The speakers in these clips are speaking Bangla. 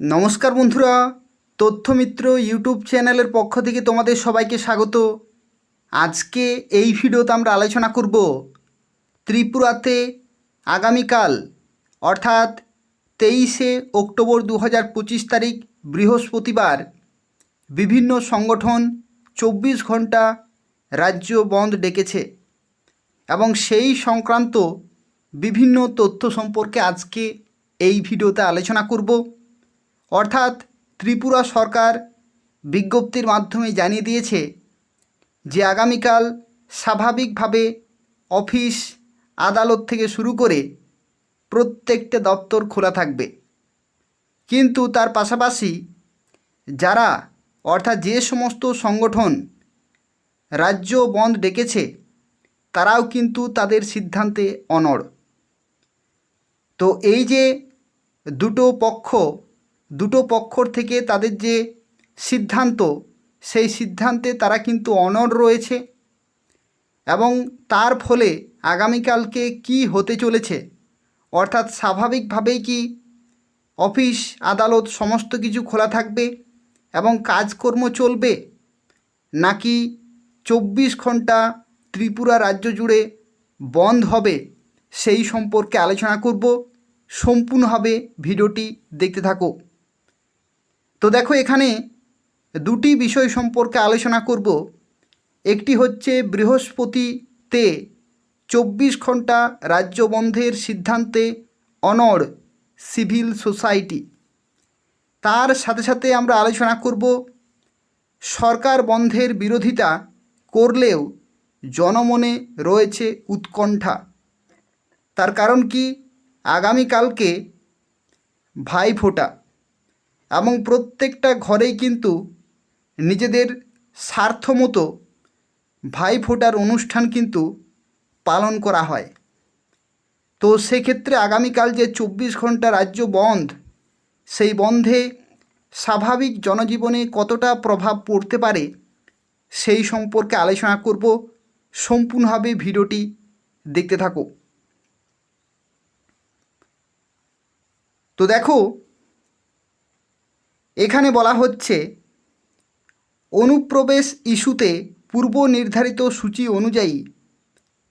নমস্কার বন্ধুরা, তথ্যমিত্র ইউটিউব চ্যানেলের পক্ষ থেকে তোমাদের সবাইকে স্বাগত। আজকে এই ভিডিওতে আমরা আলোচনা করব ত্রিপুরাতে আগামীকাল, অর্থাৎ তেইশে অক্টোবর দু হাজার পঁচিশ তারিখ, বৃহস্পতিবার, বিভিন্ন সংগঠন চব্বিশ ঘণ্টা রাজ্য বন্ধ ডেকেছে এবং সেই সংক্রান্ত বিভিন্ন তথ্য সম্পর্কে আজকে এই ভিডিওতে আলোচনা করব। অর্থাৎ ত্রিপুরা সরকার বিজ্ঞপ্তির মাধ্যমে জানিয়ে দিয়েছে যে আগামীকাল স্বাভাবিকভাবে অফিস আদালত থেকে শুরু করে প্রত্যেকটা দপ্তর খোলা থাকবে। কিন্তু তার পাশাপাশি যারা অর্থাৎ যে সমস্ত সংগঠন রাজ্য বন্ধ ডেকেছে, তারাও কিন্তু তাদের সিদ্ধান্তে অনড়। তো এই যে দুটো পক্ষ দুটো পক্ষর থেকে তাদের যে সিদ্ধান্ত, সেই সিদ্ধান্তে তারা কিন্তু অনড় রয়েছে এবং তার ফলে আগামীকালকে কি হতে চলেছে? অর্থাৎ স্বাভাবিকভাবেই কি অফিস, আদালত সমস্ত কিছু খোলা থাকবে এবং কাজকর্ম চলবে? নাকি চব্বিশ ঘণ্টা ত্রিপুরা রাজ্য জুড়ে বন্ধ হবে? সেই সম্পর্কে আলোচনা করব। সম্পূর্ণভাবে ভিডিওটি দেখতে থাকো। তো দেখো এখানে দুটি বিষয় সম্পর্কে আলোচনা করব। একটি হচ্ছে বৃহস্পতিতে চব্বিশ ঘণ্টা রাজ্য বন্ধের সিদ্ধান্তে অনড় সিভিল সোসাইটি। তার সাথে সাথে আমরা আলোচনা করব সরকার বন্ধের বিরোধিতা করলেও জনমনে রয়েছে উৎকণ্ঠা। তার কারণ কি? আগামীকালকে ভাইফোঁটা। এবং প্রত্যেকটা ঘরেই কিন্তু নিজেদের স্বার্থ মতো ভাইফোঁটার অনুষ্ঠান কিন্তু পালন করা হয়। তো সেক্ষেত্রে আগামীকাল যে চব্বিশ ঘণ্টা রাজ্য বন্ধ, সেই বন্ধে স্বাভাবিক জনজীবনে কতটা প্রভাব পড়তে পারে সেই সম্পর্কে আলোচনা করব। সম্পূর্ণভাবে ভিডিওটি দেখতে থাকো। তো দেখো এখানে বলা হচ্ছে, অনুপ্রবেশ ইস্যুতে পূর্ব নির্ধারিত সূচি অনুযায়ী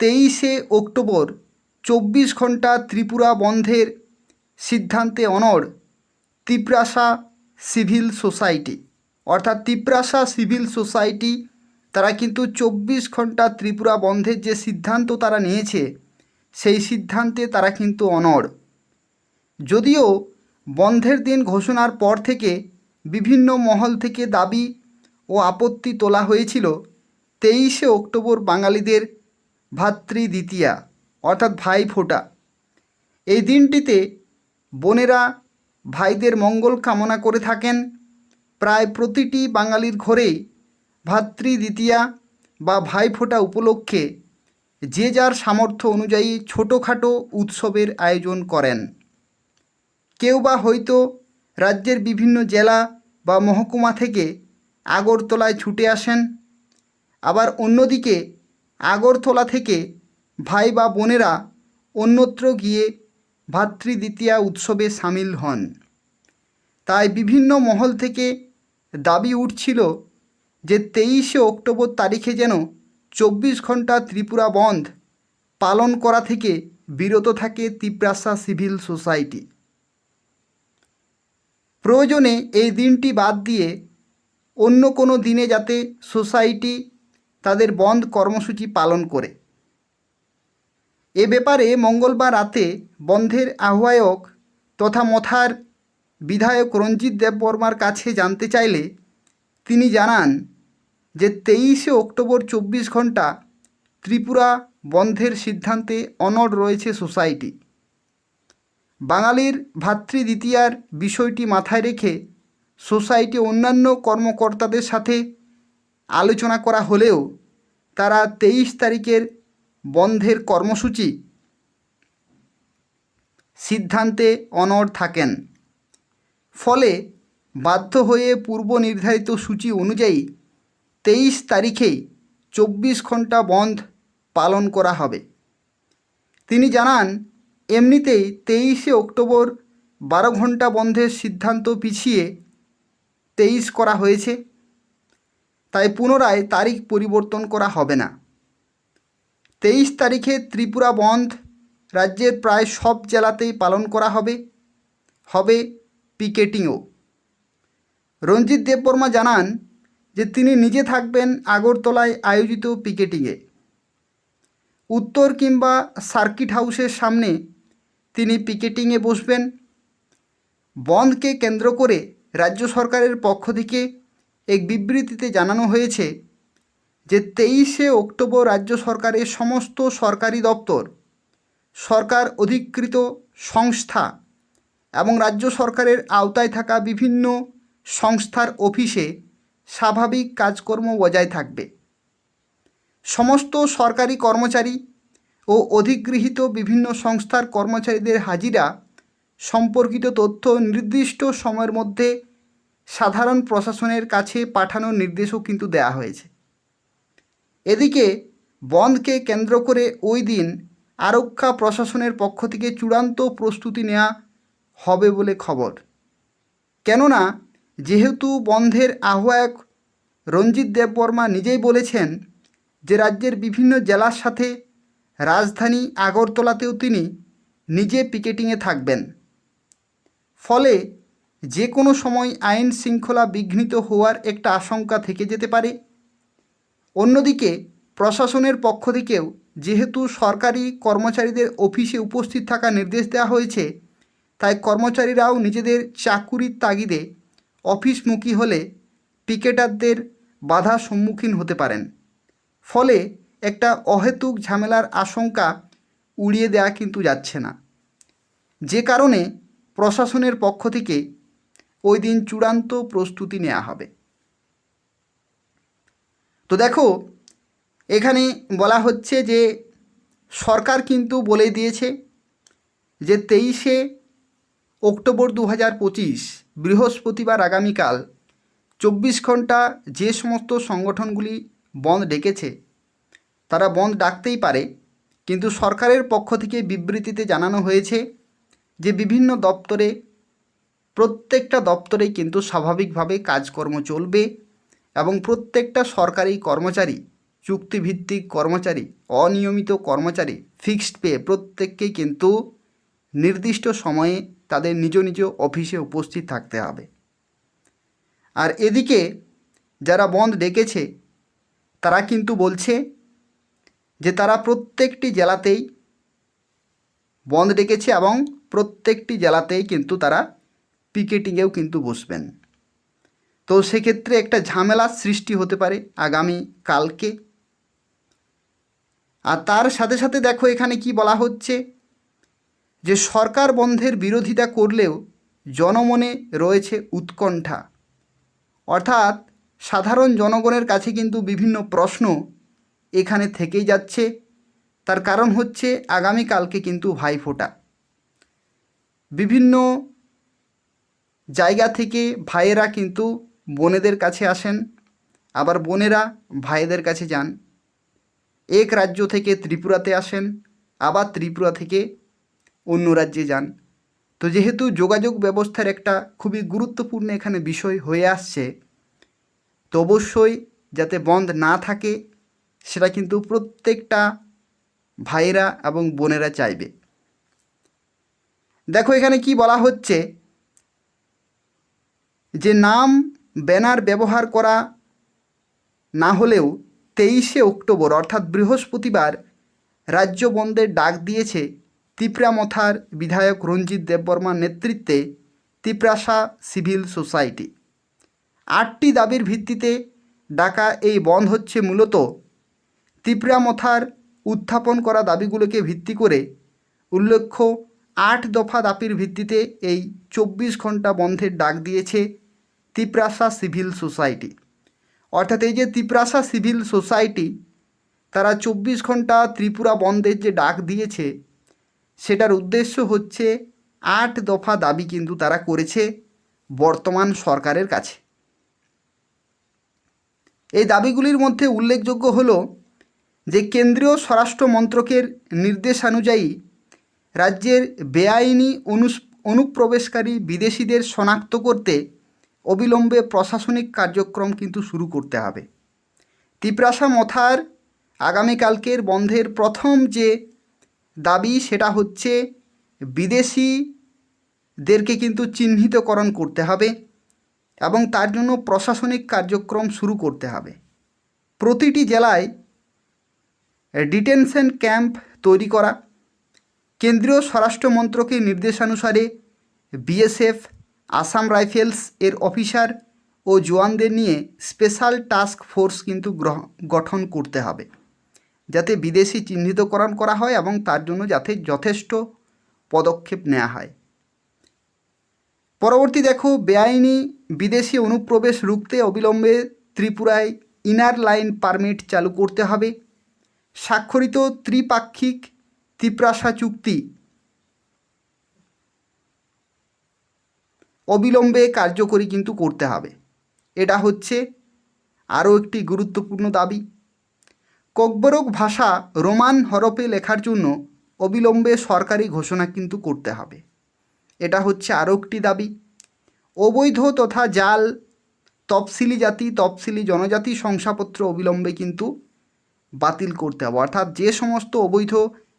তেইশে অক্টোবর চব্বিশ ঘণ্টা ত্রিপুরা বন্ধের সিদ্ধান্তে অনড় তিপ্রাসা সিভিল সোসাইটি। অর্থাৎ তিপ্রাসা সিভিল সোসাইটি, তারা কিন্তু চব্বিশ ঘণ্টা ত্রিপুরা বন্ধের যে সিদ্ধান্ত তারা নিয়েছে, সেই সিদ্ধান্তে তারা কিন্তু অনড়। যদিও বন্ধের দিন ঘোষণার পর থেকে বিভিন্ন মহল থেকে দাবি ও আপত্তি তোলা হয়েছিল তেইশে অক্টোবর বাঙালিদের ভাতৃ দ্বিতীয়া অর্থাৎ ভাই ফোঁটা এই দিনটিতে বোনেরা ভাইদের মঙ্গল কামনা করে থাকেন। প্রায় প্রতিটি বাঙালির ঘরেই ভাতৃ দ্বিতীয়া বা ভাইফোঁটা উপলক্ষে যে যার সামর্থ্য অনুযায়ী ছোটোখাটো উৎসবের আয়োজন করেন। কেউ বা হয়তো রাজ্যের বিভিন্ন জেলা বা মহকুমা থেকে আগরতলায় ছুটে আসেন। আবার অন্যদিকে আগরতলা থেকে ভাই বা বোনেরা অন্যত্র গিয়ে ভাতৃদ্বিতীয়া উৎসবে সামিল হন। তাই বিভিন্ন মহল থেকে দাবি উঠছিল যে তেইশে অক্টোবর তারিখে যেন চব্বিশ ঘণ্টা ত্রিপুরা বন্ধ পালন করা থেকে বিরত থাকে তিপ্রাসা সিভিল সোসাইটি। প্রয়োজনে এই দিনটি বাদ দিয়ে অন্য কোনো দিনে যাতে সোসাইটি তাদের বন্ধ কর্মসূচি পালন করে। এ ব্যাপারে মঙ্গলবার রাতে বন্ধের আহ্বায়ক তথা মথার বিধায়ক রঞ্জিত দেববর্মার কাছে জানতে চাইলে তিনি জানান যে তেইশে অক্টোবর চব্বিশ ঘণ্টা ত্রিপুরা বন্ধের সিদ্ধান্তে অনড় রয়েছে সোসাইটি। বাঙালির ভাতৃদ্বিতীয়ার বিষয়টি মাথায় রেখে সোসাইটি অন্যান্য কর্মকর্তাদের সাথে আলোচনা করা হলেও তারা তেইশ তারিখের বন্ধের কর্মসূচি সিদ্ধান্তে অনড় থাকেন। ফলে বাধ্য হয়ে পূর্ব নির্ধারিত সূচি অনুযায়ী তেইশ তারিখেই চব্বিশ ঘণ্টা বন্ধ পালন করা হবে। তিনি জানান এমনিতেই তেইশে অক্টোবর বারো ঘণ্টা বন্ধের সিদ্ধান্ত পিছিয়ে তেইশ করা হয়েছে। তাই পুনরায় তারিখ পরিবর্তন করা হবে না। তেইশ তারিখে ত্রিপুরা বন্ধ রাজ্যের প্রায় সব জেলাতেই পালন করা হবে। হবে পিকেটিংও। রঞ্জিত দেববর্মা জানান যে তিনি নিজে থাকবেন আগরতলায় আয়োজিত পিকেটিংয়ে। উত্তর কিংবা সার্কিট হাউসের সামনে তিনি পিকেটিংয়ে বসবেন। বন্ধকে কেন্দ্র করে রাজ্য সরকারের পক্ষ থেকে এক বিবৃতিতে জানানো হয়েছে যে তেইশে অক্টোবর রাজ্য সরকারের সমস্ত সরকারি দপ্তর, সরকার অধিকৃত সংস্থা এবং রাজ্য সরকারের আওতায় থাকা বিভিন্ন সংস্থার অফিসে স্বাভাবিক কাজকর্ম বজায় থাকবে। সমস্ত সরকারি কর্মচারী ও অধিগৃহীত বিভিন্ন সংস্থার কর্মচারীদের হাজিরা সম্পর্কিত তথ্য নির্দিষ্ট সময়ের মধ্যে সাধারণ প্রশাসনের কাছে পাঠানোর নির্দেশও কিন্তু দেওয়া হয়েছে। এদিকে বন্ধকে কেন্দ্র করে ওই দিন আরক্ষা প্রশাসনের পক্ষ থেকে চূড়ান্ত প্রস্তুতি নেওয়া হবে বলে খবর। কেননা, যেহেতু বন্ধের আহ্বায়ক রঞ্জিত দেববর্মা নিজেই বলেছেন যে, রাজ্যের বিভিন্ন জেলার সাথে রাজধানী আগরতলাতেও তিনি নিজে পিকেটিংয়ে থাকবেন। ফলে যে কোনো সময় আইন শৃঙ্খলা বিঘ্নিত হওয়ার একটা আশঙ্কা থেকে যেতে পারে। অন্যদিকে প্রশাসনের পক্ষ থেকেও যেহেতু সরকারি কর্মচারীদের অফিসে উপস্থিত থাকা নির্দেশ দেওয়া হয়েছে, তাই কর্মচারীরাও নিজেদের চাকুরির তাগিদে অফিসমুখী হলে পিকেটারদের বাধার সম্মুখীন হতে পারেন। ফলে একটা অহেতুক ঝামেলার আশঙ্কা উড়িয়ে দেওয়া কিন্তু যাচ্ছে না। যে কারণে প্রশাসনের পক্ষ থেকে ওই দিন চূড়ান্ত প্রস্তুতি নেওয়া হবে। তো দেখো, এখানে বলা হচ্ছে যে সরকার কিন্তু বলে দিয়েছে যে তেইশে অক্টোবর দু হাজার পঁচিশ, বৃহস্পতিবার আগামীকাল চব্বিশ ঘণ্টা যে সমস্ত সংগঠনগুলি বন্ধ ডেকেছে তারা বন্ধ ডাকতেই পারে। কিন্তু সরকারের পক্ষ থেকে বিবৃতিতে জানানো হয়েছে যে, বিভিন্ন দপ্তরে, প্রত্যেকটা দপ্তরে কিন্তু স্বাভাবিকভাবে কাজকর্ম চলবে এবং প্রত্যেকটা সরকারি কর্মচারী, চুক্তিভিত্তিক কর্মচারী, অনিয়মিত কর্মচারী, ফিক্সড পে প্রত্যেককেই কিন্তু নির্দিষ্ট সময়ে তাদের নিজ নিজ অফিসে উপস্থিত থাকতে হবে। আর এদিকে যারা বন্ধ ডেকেছে, তারা কিন্তু বলছে যে তারা প্রত্যেকটি জেলাতেই বন্ধ ডেকেছে এবং প্রত্যেকটি জেলাতেই কিন্তু তারা পিকেটিংয়েও কিন্তু বসবেন। তো সেক্ষেত্রে একটা ঝামেলার সৃষ্টি হতে পারে আগামী কালকে। আর তার সাথে সাথে দেখো এখানে কি বলা হচ্ছে যে সরকার বন্ধের বিরোধিতা করলেও জনমনে রয়েছে উৎকণ্ঠা। অর্থাৎ সাধারণ জনগণের কাছে কিন্তু বিভিন্ন প্রশ্ন এখানে থেকেই যাচ্ছে। তার কারণ হচ্ছে আগামীকালকে কিন্তু ভাইফোঁটা বিভিন্ন জায়গা থেকে ভাইয়েরা কিন্তু বোনেদের কাছে আসেন। আবার বোনেরা ভাইদের কাছে যান। এক রাজ্য থেকে ত্রিপুরাতে আসেন, আবার ত্রিপুরা থেকে অন্য রাজ্যে যান। তো যেহেতু যোগাযোগ ব্যবস্থার একটা খুবই গুরুত্বপূর্ণ এখানে বিষয় হয়ে আসছে, তো অবশ্যই যাতে বন্ধ না থাকে সেটা কিন্তু প্রত্যেকটা ভাইয়েরা এবং বোনেরা চাইবে। দেখো এখানে কি বলা হচ্ছে? যে নাম ব্যানার ব্যবহার করা না হলেও তেইশে অক্টোবর, অর্থাৎ বৃহস্পতিবার, রাজ্য বন্ধের ডাক দিয়েছে তিপ্রামথার বিধায়ক রঞ্জিত দেববর্মার নেতৃত্বে তিপ্রাসা সিভিল সোসাইটি। আটটি দাবির ভিত্তিতে ডাকা এই বন্ধ হচ্ছে মূলত তিপ্রামথার উত্থাপন করা দাবিগুলোকে ভিত্তি করে উল্লেখ্য, আট দফা দাবির ভিত্তিতে এই চব্বিশ ঘণ্টা বন্ধের ডাক দিয়েছে তিপ্রাসা সিভিল সোসাইটি। অর্থাৎ এই যে তিপ্রাসা সিভিল সোসাইটি, তারা চব্বিশ ঘণ্টা ত্রিপুরা বন্ধের যে ডাক দিয়েছে, সেটার উদ্দেশ্য হচ্ছে আট দফা দাবি কিন্তু তারা করেছে বর্তমান সরকারের কাছে। এই দাবিগুলির মধ্যে উল্লেখযোগ্য হলো যে কেন্দ্রীয় স্বরাষ্ট্র মন্ত্রকের নির্দেশানুযায়ী রাজ্যের বেআইনি অনুপ্রবেশকারী বিদেশিদের শনাক্ত করতে অবিলম্বে প্রশাসনিক কার্যক্রম কিন্তু শুরু করতে হবে। তিপ্রাসা মথার আগামীকালকের বন্ধের প্রথম যে দাবি সেটা হচ্ছে বিদেশিদেরকে কিন্তু চিহ্নিতকরণ করতে হবে এবং তার জন্য প্রশাসনিক কার্যক্রম শুরু করতে হবে। প্রতিটি জেলায় ডিটেনশন ক্যাম্প তৈরি করা। কেন্দ্রীয় স্বরাষ্ট্র মন্ত্রকের নির্দেশানুসারে বিএসএফ, আসাম রাইফেলস এর অফিসার ও জওয়ানদের নিয়ে স্পেশাল টাস্ক ফোর্স কিন্তু গঠন করতে হবে। যাতে বিদেশি চিহ্নিতকরণ করা হয় এবং তার জন্য যাতে যথেষ্ট পদক্ষেপ নেওয়া হয়। পরবর্তী দেখো, বেআইনি বিদেশি অনুপ্রবেশ রুখতে অবিলম্বে ত্রিপুরায় ইনার লাইন পারমিট চালু করতে হবে। স্বাক্ষরিত ত্রিপাক্ষিক ত্রিপ্রাসা চুক্তি অবিলম্বে কার্যকরী কিন্তু করতে হবে। এটা হচ্ছে আরও একটি গুরুত্বপূর্ণ দাবি। ককবরক ভাষা রোমান হরপে লেখার জন্য অবিলম্বে সরকারি ঘোষণা কিন্তু করতে হবে। এটা হচ্ছে আরও একটি দাবি। অবৈধ তথা জাল, তফসিলি জাতি, তফসিলি জনজাতি শংসাপত্র অবিলম্বে কিন্তু বাতিল করতে হবে। অর্থাৎ যে সমস্ত অবৈধ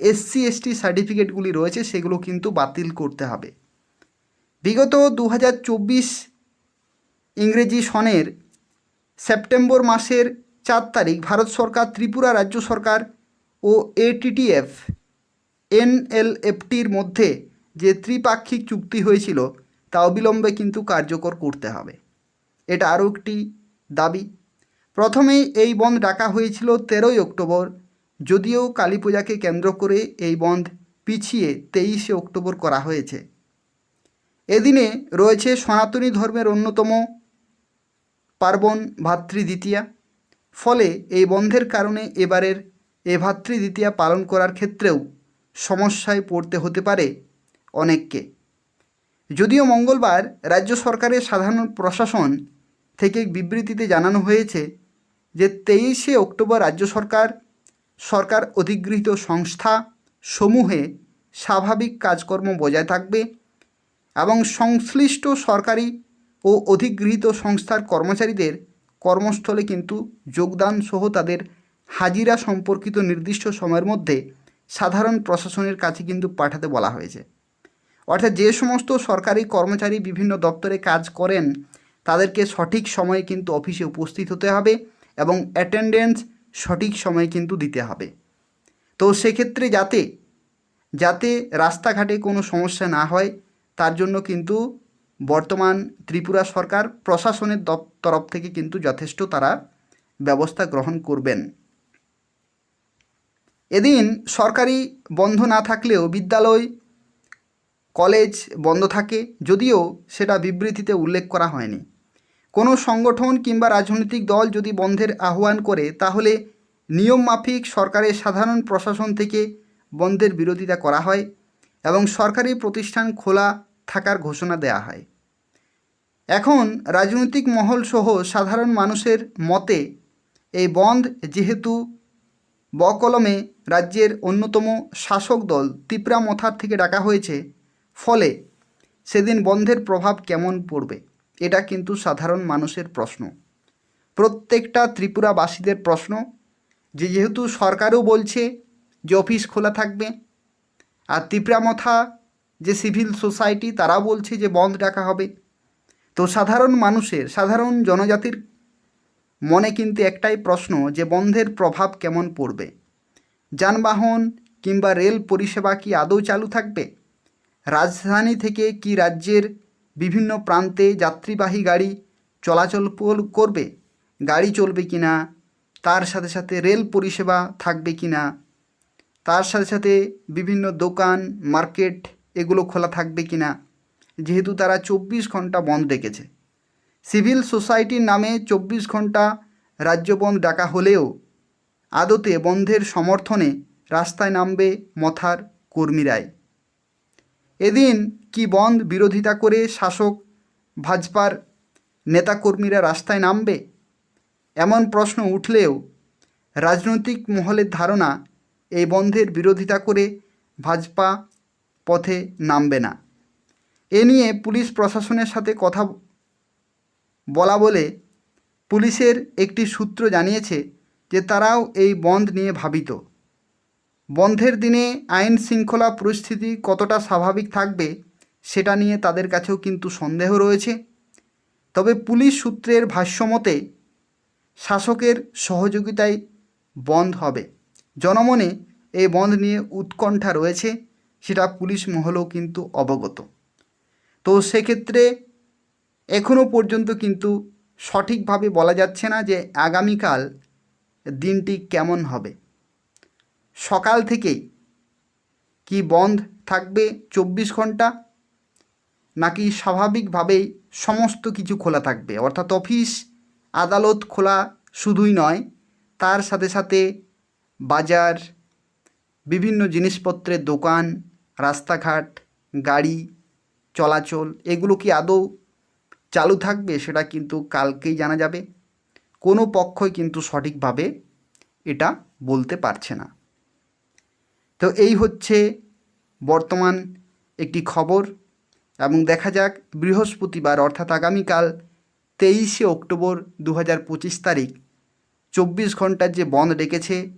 এসসি এসটি সার্টিফিকেটগুলি রয়েছে, সেগুলো কিন্তু বাতিল করতে হবে। বিগত দু হাজার চব্বিশ ইংরেজি সনের সেপ্টেম্বর মাসের চার তারিখ ভারত সরকার, ত্রিপুরা রাজ্য সরকার ও এটিটিএফ এনএলএফটির মধ্যে যে ত্রিপাক্ষিক চুক্তি হয়েছিল, তা অবিলম্বে কিন্তু কার্যকর করতে হবে। এটা আরও একটি দাবি। প্রথমেই এই বন্ধ ডাকা হয়েছিল তেরোই অক্টোবর, যদিও কালী পূজাকে কেন্দ্র করে এই বন্ধ পিছিয়ে তেইশে অক্টোবর করা হয়েছে। এদিনে রয়েছে সনাতনী ধর্মের অন্যতম পার্বণ ভাতৃদ্বিতীয়া, ফলে এই বন্ধের কারণে এবারের এ ভাতৃদ্বিতীয়া পালন করার ক্ষেত্রেও সমস্যায় পড়তে হতে পারে অনেককে। যদিও মঙ্গলবার রাজ্য সরকারের সাধারণ প্রশাসন থেকে বিবৃতিতে জানানো হয়েছে যে তেইশে অক্টোবর রাজ্য সরকার সরকার অধিগৃহীত সংস্থা সমূহে স্বাভাবিক কাজকর্ম বজায় থাকবে এবং সংশ্লিষ্ট সরকারি ও অধিগৃহীত সংস্থার কর্মচারীদের কর্মস্থলে কিন্তু যোগদান সহ তাদের হাজিরা সম্পর্কিত নির্দিষ্ট সময়ের মধ্যে সাধারণ প্রশাসনের কাছে কিন্তু পাঠাতে বলা হয়েছে। অর্থাৎ যে সমস্ত সরকারি কর্মচারী বিভিন্ন দপ্তরে কাজ করেন, তাদেরকে সঠিক সময়ে কিন্তু অফিসে উপস্থিত হতে হবে। এবং অ্যাটেন্ডেন্স সঠিক সময়ে কিন্তু দিতে হবে। তো সেক্ষেত্রে যাতে যাতে রাস্তাঘাটে কোনো সমস্যা না হয়, তার জন্য কিন্তু বর্তমান ত্রিপুরা সরকার প্রশাসনের তরফ থেকে কিন্তু যথেষ্ট তারা ব্যবস্থা গ্রহণ করবেন। এদিন সরকারি বন্ধ না থাকলেও বিদ্যালয়, কলেজ বন্ধ থাকে, যদিও সেটা বিবৃতিতে উল্লেখ করা হয়নি। কোনো সংগঠন কিংবা রাজনৈতিক দল যদি বন্ধের আহ্বান করে, তাহলে নিয়মমাফিক সরকারের সাধারণ প্রশাসন থেকে বন্ধের বিরোধিতা করা হয় এবং সরকারি প্রতিষ্ঠান খোলা থাকার ঘোষণা দেওয়া হয়। এখন রাজনৈতিক মহল সহ সাধারণ মানুষের মতে, এই বন্ধ যেহেতু বকলমে রাজ্যের অন্যতম শাসক দল তিপ্রা মথার থেকে ডাকা হয়েছে, ফলে সেদিন বন্ধের প্রভাব কেমন পড়বে? এটা কিন্তু সাধারণ মানুষের প্রশ্ন। প্রত্যেকটা ত্রিপুরাবাসীদের প্রশ্ন যে যেহেতু সরকারও বলছে যে অফিস খোলা থাকবে, আর তিপ্রামথা যে সিভিল সোসাইটি তারা বলছে যে বন্ধ ডাকা হবে। তো সাধারণ মানুষের, সাধারণ জনজাতির মনে কিন্তু একটাই প্রশ্ন যে বন্ধের প্রভাব কেমন পড়বে? যানবাহন কিংবা রেল পরিষেবা কি আদৌ চালু থাকবে? রাজধানী থেকে কি রাজ্যের বিভিন্ন প্রান্তে যাত্রীবাহী গাড়ি চলাচল করবে, গাড়ি চলবে কি না তার সাথে সাথে রেল পরিষেবা থাকবে কি না তার সাথে সাথে বিভিন্ন দোকান, মার্কেট এগুলো খোলা থাকবে কি না যেহেতু তারা চব্বিশ ঘণ্টা বন্ধ রেখেছে। সিভিল সোসাইটির নামে চব্বিশ ঘণ্টা রাজ্য বন্ধ ডাকা হলেও আদতে বন্ধের সমর্থনে রাস্তায় নামবে মথার কর্মীরাই। এদিন কি বন্ধ বিরোধিতা করে শাসক ভাজপার নেতাকর্মীরা রাস্তায় নামবে? এমন প্রশ্ন উঠলেও রাজনৈতিক মহলের ধারণা এই বন্ধের বিরোধিতা করে ভাজপা পথে নামবে না। এ নিয়ে পুলিশ প্রশাসনের সাথে কথা বলা বলে পুলিশের একটি সূত্র জানিয়েছে যে তারাও এই বন্ধ নিয়ে ভাবিত। বন্ধের দিনে আইন শৃঙ্খলা পরিস্থিতি কতটা স্বাভাবিক থাকবে, সেটা নিয়ে তাদের কাছেও কিন্তু সন্দেহ রয়েছে। তবে পুলিশ সূত্রের ভাষ্যমতে, শাসকের সহযোগিতায় বন্ধ হবে। জনমনে এই বন্ধ নিয়ে উৎকণ্ঠা রয়েছে, সেটা পুলিশ মহলও কিন্তু অবগত। তো সেক্ষেত্রে এখনও পর্যন্ত কিন্তু সঠিকভাবে বলা যাচ্ছে না যে আগামীকাল দিনটি কেমন হবে। সকাল থেকেই কি বন্ধ থাকবে চব্বিশ ঘণ্টা? নাকি স্বাভাবিকভাবেই সমস্ত কিছু খোলা থাকবে? অর্থাৎ অফিস, আদালত খোলা শুধুই নয়, তার সাথে সাথে বাজার, বিভিন্ন জিনিসপত্রের দোকান, রাস্তাঘাট, গাড়ি, চলাচল, এগুলো কি আদৌ চালু থাকবে? সেটা কিন্তু কালকেই জানা যাবে। কোনো পক্ষই কিন্তু সঠিকভাবে এটা বলতে পারছে না। তো এই হচ্ছে বর্তমান একটি খবর এবং দেখা যাক বৃহস্পতিবার অর্থাৎ আগামীকাল তেইশে অক্টোবর দু হাজার পঁচিশ তারিখ চব্বিশ ঘণ্টার যে বন্ধ ডেকেছে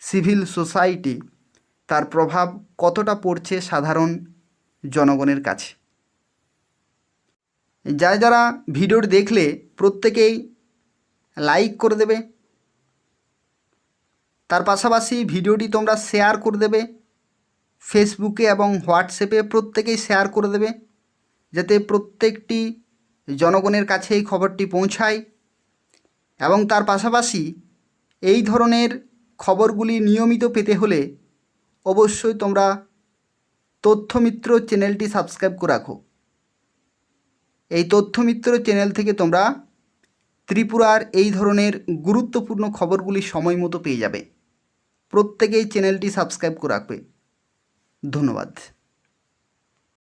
সিভিল সোসাইটি, তার প্রভাব কতটা পড়ছে সাধারণ জনগণের কাছে? যারা যারা ভিডিওটি দেখলে প্রত্যেকেই লাইক করে দেবে তার পাশাপাশি ভিডিওটি তোমরা শেয়ার করে দেবে। ফেসবুকে এবং হোয়াটসঅ্যাপে প্রত্যেকেই শেয়ার করে দেবে, যাতে প্রত্যেকটি জনগণের কাছে এই খবরটি পৌঁছায়। এবং তার পাশাপাশি এই ধরনের খবরগুলি নিয়মিত পেতে হলে অবশ্যই তোমরা তথ্যমিত্র চ্যানেলটি সাবস্ক্রাইব করে রাখো। এই তথ্যমিত্র চ্যানেল থেকে তোমরা ত্রিপুরার এই ধরনের গুরুত্বপূর্ণ খবরগুলি সময় মতো পেয়ে যাবে। প্রত্যেকেই চ্যানেলটি সাবস্ক্রাইব করে রাখবে। ধন্যবাদ।